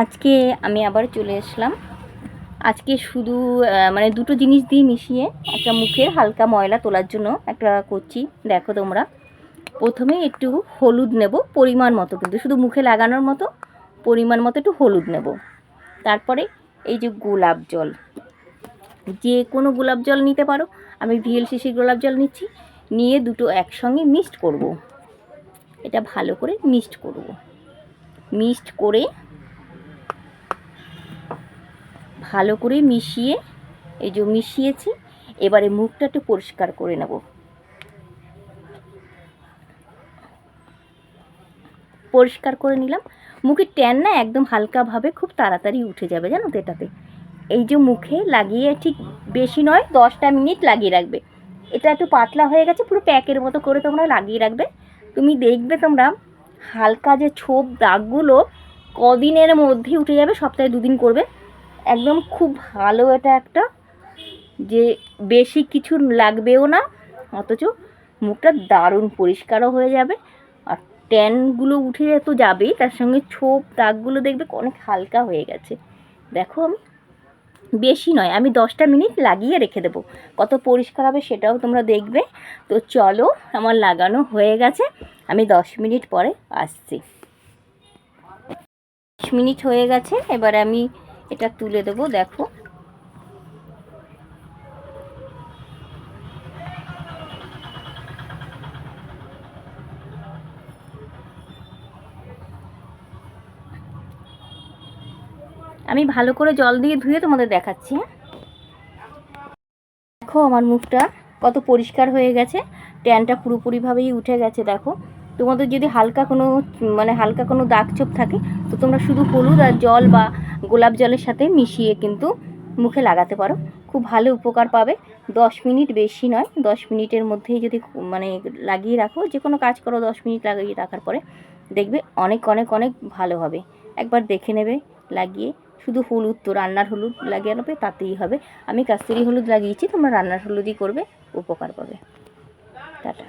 আজকে আমি আবার চলে আসলাম আজকে শুধু মানে দুটো জিনিস দিয়ে মিশিয়ে একটা মুখের হালকা ময়লা তোলার জন্য একটা করছি, দেখো তোমরা প্রথমে একটু হলুদ নেব, পরিমাণ মতো কিন্তু, শুধু মুখে লাগানোর মতো, পরিমাণ মতো একটু হলুদ নেব তারপরে এই যে গোলাপ জল, যে কোনো গোলাপ জল নিতে পারো আমি ভিএলসিসি গোলাপ জল নিচ্ছি, নিয়ে দুটো একসঙ্গে মিক্সড করব। এটা ভালো করে মিক্সড করব। মিক্সড করে ভালো করে মিশিয়ে, এই যে মিশিয়েছি, এবারে মুখটা একটু পরিষ্কার করে নেব। পরিষ্কার করে নিলাম। মুখের ট্যান না একদম হালকাভাবে খুব তাড়াতাড়ি উঠে যাবে, জানো তো এটাতে। এই যে মুখে লাগিয়ে ঠিক বেশি নয়, দশটা মিনিট লাগিয়ে রাখবে। এটা একটু পাতলা হয়ে গেছে, পুরো প্যাকের মতো করে তোমরা লাগিয়ে রাখবে। তুমি দেখবে তোমরা হালকা যে ছোপ দাগগুলো কদিনের মধ্যেই উঠে যাবে, সপ্তাহে দুদিন করবে। একদম খুব ভালো এটা একটা, যে বেশি কিছু লাগবেও না, অথচ মুখটা দারুণ পরিষ্কারও হয়ে যাবে। আর ট্যানগুলো উঠে তো যাবেই, তার সঙ্গে ছোপ, দাগগুলো দেখবে অনেক হালকা হয়ে গেছে। দেখো আমি, বেশি নয়, আমি দশটা মিনিট লাগিয়ে রেখে দেবো। কত পরিষ্কার হবে সেটাও তোমরা দেখবে। তো চলো, আমার লাগানো হয়ে গেছে, আমি দশ মিনিট পরে আসছি। দশ মিনিট হয়ে গেছে, এবার আমি এটা তুলে দেবো, দেখো। আমি ভালো করে জল দিয়ে ধুয়ে তোমাদের দেখাচ্ছি হ্যাঁ? দেখো আমার মুখটা কত পরিষ্কার হয়ে গেছে, ট্যানটা পুরোপুরিভাবেই উঠে গেছে, দেখো। তোমাদের যদি হালকা কোনো মানে হালকা কোনো দাগ চোপ থাকে, তো তোমরা শুধু হলুদ আর জল বা গোলাপ জলের সাথে মিশিয়ে কিন্তু মুখে লাগাতে পারো। খুব ভালো উপকার পাবে। দশ মিনিট বেশি নয়, দশ মিনিটের মধ্যেই যদি মানে লাগিয়ে রাখো যে কোনো কাজ করো দশ মিনিট লাগিয়ে রাখার পরে দেখবে অনেক অনেক অনেক ভালো হবে। একবার দেখে নেবে, লাগিয়ে। শুধু হলুদ তো, রান্নার হলুদ লাগিয়ে নেবে, তাতেই হবে। আমি কাস্তুরি হলুদ লাগিয়েছি, তোমরা রান্নার হলুদই করবে, উপকার পাবে। টাটা।